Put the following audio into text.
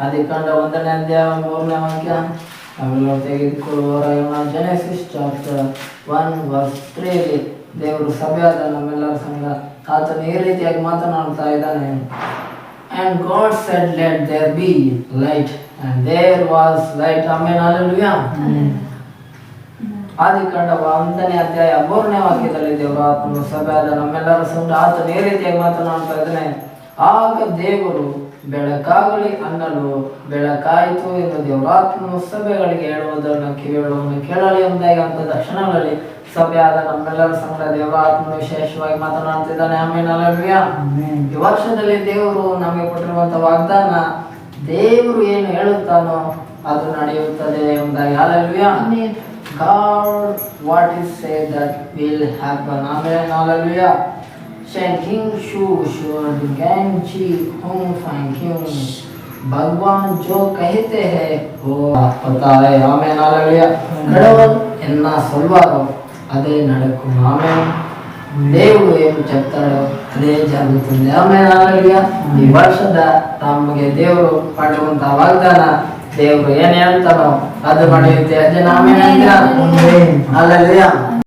ಆದಿಕಾಂಡ ಒಂದನೇ ಅಧ್ಯಾಯ ಮೂರನೇ ವಾಕ್ಯ. ಅವೆಲ್ಲ ತೆಗೆದುಕೊಳ್ಳುವವರ ಜೆನೆಸಿಸ್ ಚಾಪ್ಟರ್ ಒನ್ ವರ್ಸ್ ತ್ರೀಲಿ ದೇವರು ಸಭೆಯಾದ ನಮ್ಮೆಲ್ಲರ ಸಂಘ ಆತನು ಈ ರೀತಿಯಾಗಿ ಮಾತನಾಡ್ತಾ ಇದ್ದಾನೆ. And God said let there be light and there was light ಆಮೇಲೆ ಆದಿ ಆದಿಕಾಂಡ ಒಂದನೇ ಅಧ್ಯಾಯ ಮೂರನೇ ವಾಕ್ಯದಲ್ಲಿ ದೇವರು ಆತನು ಸಭೆಯಾದ ನಮ್ಮೆಲ್ಲರ ಸಂಘ ಆತನು ಈ ರೀತಿಯಾಗಿ ಮಾತನಾಡ್ತಾ ಇದ್ದಾನೆ. ಆಗ ದೇವರು ಬೆಳಕಾಗಲಿ ಅನ್ನಲು ಬೆಳಕಾಯಿತು ಎಂದು ದೇವರಾತ್ಮ ಸಭೆಗಳಿಗೆ ಹೇಳುವುದನ್ನು ಕಿವಿಗಳನ್ನು ಕೇಳಲಿ ಎಂದಾಗ ಅಂತ ದಕ್ಷಿಣಗಳಲ್ಲಿ ಸಭೆಯಾದ ನಮ್ಮೆಲ್ಲರ ಸಂಗ್ರಹ ದೇವರಾತ್ಮ ವಿಶೇಷವಾಗಿ ಮಾತನಾಡುತ್ತಿದ್ದಾನೆ. ಆಮೇಲೆ ಈ ವರ್ಷದಲ್ಲಿ ದೇವರು ನಮಗೆ ಕೊಟ್ಟಿರುವಂತ ವಾಗ್ದಾನ ದೇವರು ಏನು ಹೇಳುತ್ತಾನೋ ಅದು ನಡೆಯುತ್ತದೆ ಎಂಬುದಾಗಿ. Hallelujah God what is said that will happen. Amen. Hallelujah. chanting शू शूर ज्ञान जी हूँ फांक्यूं भगवान जो कहते हैं वो बताए ಆಮೇಲೆ ಆಗಲಿಯ ನಡವನ್ ಎನ್ನ ಸಲ್ವಾರು ಅದೇ ನಡಕು ಆಮೇಲೆ ದೇವು ಏನು చెప్తాడు ಅದೇ ಜరుగుతుంది ಆಮೇಲೆ ಆಗಲಿಯ ಈ ವರ್ಷದ ತಮಗೆ ದೇವರು ಮಾಡುವಂತ ವಾಗ್ದಾನ ದೇವರು ಏನ್ ಹೇಳ್ತಾನೋ ಅದು ನಡೆಯುತ್ತೆ ಅದೇ ನಾವೇನಂತ ಅಲ್ಲಲ್ಲಿಯ